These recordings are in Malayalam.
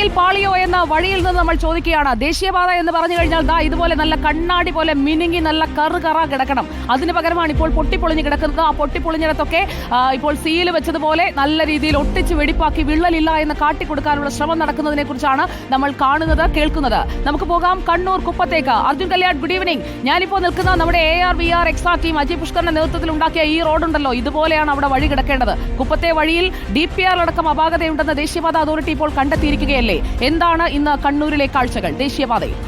ദേശീയപാതയിൽ പാളിയോ എന്ന വഴിയിൽ നിന്ന് നമ്മൾ ചോദിക്കുകയാണ്. ദേശീയപാത എന്ന് പറഞ്ഞു കഴിഞ്ഞാൽ ദാ ഇതുപോലെ നല്ല കണ്ണാടി പോലെ മിനുങ്ങി നല്ല കറ് കറ കിടക്കണം. അതിന് പകരമാണ് ഇപ്പോൾ പൊട്ടിപ്പൊളിഞ്ഞ് കിടക്കുന്നത്. ആ പൊട്ടിപ്പൊളിഞ്ഞിടത്തൊക്കെ ഇപ്പോൾ സീൽ വെച്ചതുപോലെ നല്ല രീതിയിൽ ഒട്ടിച്ച് വെടിപ്പാക്കി വിള്ളലില്ല എന്ന് കാട്ടിക്കൊടുക്കാനുള്ള ശ്രമം നടക്കുന്നതിനെ കുറിച്ചാണ് നമ്മൾ കാണുന്നത് കേൾക്കുന്നത്. നമുക്ക് പോകാം കണ്ണൂർ കുപ്പത്തേക്ക്. അർജുൻ കല്യാൺ ഗുഡ് ഈവനിങ് ഞാനിപ്പോൾ നിൽക്കുന്ന നമ്മുടെ A R V R എക്സാ team Ajay പുഷ്കറിന്റെ നേതൃത്വത്തിൽ ഉണ്ടാക്കിയ ഈ റോഡുണ്ടല്ലോ. ഇതുപോലെയാണ് അവിടെ വഴി കിടക്കേണ്ടത്. കുപ്പത്തെ വഴിയിൽ ഡി പി ആർ അടക്കം അപാകതയുണ്ടെന്ന് ദേശീയപാത അതോറിറ്റി ഇപ്പോൾ കണ്ടെത്തിയിരിക്കുകയല്ലേ? എന്താണ് ഇന്ന് കണ്ണൂരിലെ കാഴ്ചകൾ? ദേശീയപാതയിൽ.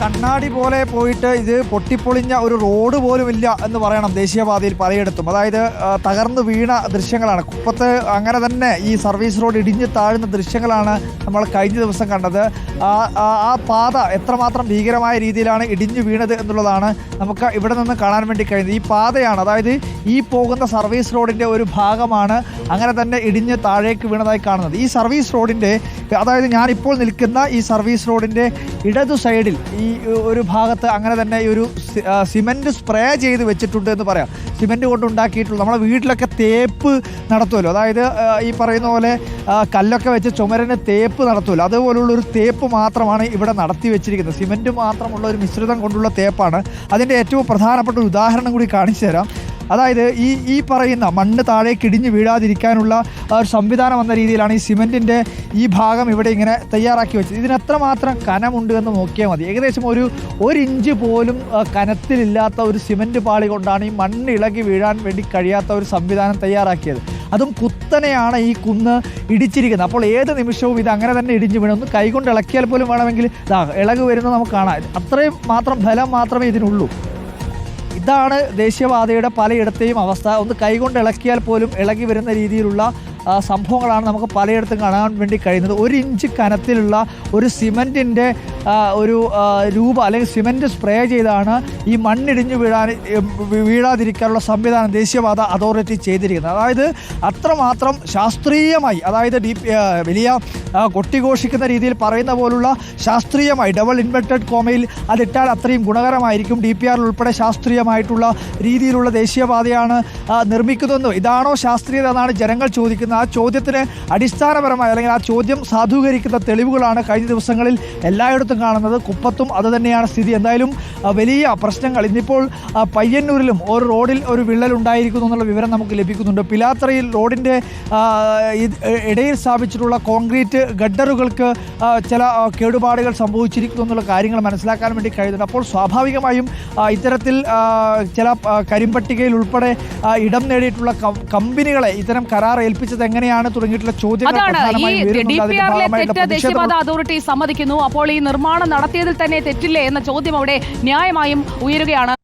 കണ്ണാടി പോലെ പോയിട്ട് ഇത് പൊട്ടിപ്പൊളിഞ്ഞ ഒരു റോഡ് പോലും ഇല്ല എന്ന് പറയണം ദേശീയപാതയിൽ പലയിടത്തും. അതായത് തകർന്നു വീണ ദൃശ്യങ്ങളാണ്. കുപ്പത്ത് അങ്ങനെ തന്നെ ഈ സർവീസ് റോഡ് ഇടിഞ്ഞ് താഴ്ന്ന ദൃശ്യങ്ങളാണ് നമ്മൾ കഴിഞ്ഞ ദിവസം കണ്ടത്. ആ പാത എത്രമാത്രം ഭീകരമായ രീതിയിലാണ് ഇടിഞ്ഞു വീണത് എന്നുള്ളതാണ് നമുക്ക് ഇവിടെ നിന്ന് കാണാൻ വേണ്ടി കഴിയുന്നത്. ഈ പാതയാണ് അതായത് ഈ പോകുന്ന സർവീസ് റോഡിന്റെ ഒരു ഭാഗമാണ് അങ്ങനെ തന്നെ ഇടിഞ്ഞ് താഴേക്ക് വീണതായി കാണുന്നത്. ഈ സർവീസ് റോഡിന്റെ അതായത് ഞാനിപ്പോൾ നിൽക്കുന്ന ഈ സർവീസ് റോഡിന്റെ ഇടതു സൈഡിൽ ഈ ഒരു ഭാഗത്ത് അങ്ങനെ തന്നെ ഈ ഒരു സിമെന്റ് സ്പ്രേ ചെയ്ത് വെച്ചിട്ടുണ്ട് എന്ന് പറയാം. സിമന്റ് കൊണ്ട് ഉണ്ടാക്കിയിട്ടുള്ള നമ്മുടെ വീട്ടിലൊക്കെ തേപ്പ് നടത്തുമല്ലോ. അതായത് ഈ പറയുന്ന പോലെ കല്ലൊക്കെ വെച്ച് ചുമരന് തേപ്പ് നടത്തുമല്ലോ. അതുപോലുള്ള ഒരു തേപ്പ് മാത്രമാണ് ഇവിടെ നടത്തി വെച്ചിരിക്കുന്നത്. സിമന്റ് മാത്രമുള്ള ഒരു മിശ്രിതം കൊണ്ടുള്ള തേപ്പാണ്. അതിന്റെ ഏറ്റവും പ്രധാനപ്പെട്ട ഒരു ഉദാഹരണം കൂടി കാണിച്ചു തരാം. അതായത് ഈ ഈ പറയുന്ന മണ്ണ് താഴേക്ക് ഇടിഞ്ഞ് വീഴാതിരിക്കാനുള്ള ഒരു സംവിധാനം എന്ന രീതിയിലാണ് ഈ സിമെന്റിന്റെ ഈ ഭാഗം ഇവിടെ ഇങ്ങനെ തയ്യാറാക്കി വെച്ചത്. ഇതിന് എത്രമാത്രം കനമുണ്ട് എന്ന് നോക്കിയാൽ മതി. ഏകദേശം ഒരു ഒരു ഇഞ്ച് പോലും കനത്തിലില്ലാത്ത ഒരു സിമെന്റ് പാളി കൊണ്ടാണ് ഈ മണ്ണ് ഇളകി വീഴാൻ വേണ്ടി കഴിയാത്ത ഒരു സംവിധാനം തയ്യാറാക്കിയത്. അതും കുത്തനെയാണ് ഈ കുന്ന് ഇടിച്ചിരിക്കുന്നത്. അപ്പോൾ ഏത് നിമിഷവും ഇത് അങ്ങനെ തന്നെ ഇടിഞ്ഞു വീണു. ഒന്ന് കൈകൊണ്ട് ഇളക്കിയാൽ പോലും വേണമെങ്കിൽ ഇളക് വരുന്നത് നമുക്ക് കാണാം. അത്രയും മാത്രം ഫലം മാത്രമേ ഇതിനുള്ളൂ. ഇതാണ് ദേശീയപാതയുടെ പലയിടത്തെയും അവസ്ഥ. ഒന്ന് കൈകൊണ്ട് ഇളക്കിയാൽ പോലും ഇളകി വരുന്ന രീതിയിലുള്ള സംഭവങ്ങളാണ് നമുക്ക് പലയിടത്തും കാണാൻ വേണ്ടി കഴിയുന്നത്. ഒരു ഇഞ്ച് കനത്തിലുള്ള ഒരു സിമന്റിന്റെ ഒരു രൂപം അല്ലെങ്കിൽ സിമന്റ് സ്പ്രേ ചെയ്താണ് ഈ മണ്ണിടിഞ്ഞു വീഴാൻ വീഴാതിരിക്കാനുള്ള സംവിധാനം ദേശീയപാത അതോറിറ്റി ചെയ്തിരിക്കുന്നത്. അതായത് അത്രമാത്രം ശാസ്ത്രീയമായി അതായത് ഡി വലിയ കൊട്ടിഘോഷിക്കുന്ന രീതിയിൽ പറയുന്ന പോലുള്ള ശാസ്ത്രീയമായി ഡബിൾ ഇൻവെർട്ടഡ് കോമയിൽ അതിട്ടാൽ അത്രയും ഗുണകരമായിരിക്കും. ഡി പി ആറിൽ ഉൾപ്പെടെ ശാസ്ത്രീയമായിട്ടുള്ള രീതിയിലുള്ള ദേശീയപാതയാണ് നിർമ്മിക്കുന്നതെന്ന് ഇതാണോ ശാസ്ത്രീയത എന്നാണ് ജനങ്ങൾ ചോദിക്കുന്നത്. ആ ചോദ്യത്തിന് അടിസ്ഥാനപരമായ അല്ലെങ്കിൽ ആ ചോദ്യം സാധൂകരിക്കുന്ന തെളിവുകളാണ് കഴിഞ്ഞ ദിവസങ്ങളിൽ എല്ലായിടത്തും കാണുന്നത്. കുപ്പത്തും അതുതന്നെയാണ് സ്ഥിതി. എന്തായാലും വലിയ പ്രശ്നങ്ങൾ. ഇന്നിപ്പോൾ പയ്യന്നൂരിലും ഒരു റോഡിൽ ഒരു വിള്ളൽ ഉണ്ടായിരിക്കുന്നു എന്നുള്ള വിവരം നമുക്ക് ലഭിക്കുന്നുണ്ട്. പിലാത്രയിൽ റോഡിന്റെ ഇടയിൽ സ്ഥാപിച്ചിട്ടുള്ള കോൺക്രീറ്റ് ഗഡറുകൾക്ക് ചില കേടുപാടുകൾ സംഭവിച്ചിരിക്കുന്നു എന്നുള്ള കാര്യങ്ങൾ മനസ്സിലാക്കാൻ വേണ്ടി കഴിയുന്നുണ്ട്. അപ്പോൾ സ്വാഭാവികമായും ഇത്തരത്തിൽ ചില കരിമ്പട്ടികയിൽ ഉൾപ്പെടെ ഇടം നേടിയിട്ടുള്ള കമ്പനികളെ ഇത്തരം കരാർ ഏൽപ്പിച്ചത് എങ്ങനെയാണ് തുടങ്ങിയിട്ടുള്ള ചോദ്യങ്ങൾ ദേശീയപാത അതോറിറ്റി സമ്മതിക്കുന്നു. അപ്പോൾ ഈ നിർമ്മാണം നടത്തിയതിൽ തന്നെ തെറ്റില്ലേ എന്ന ചോദ്യം അവിടെ ന്യായമായും ഉയരുകയാണ്.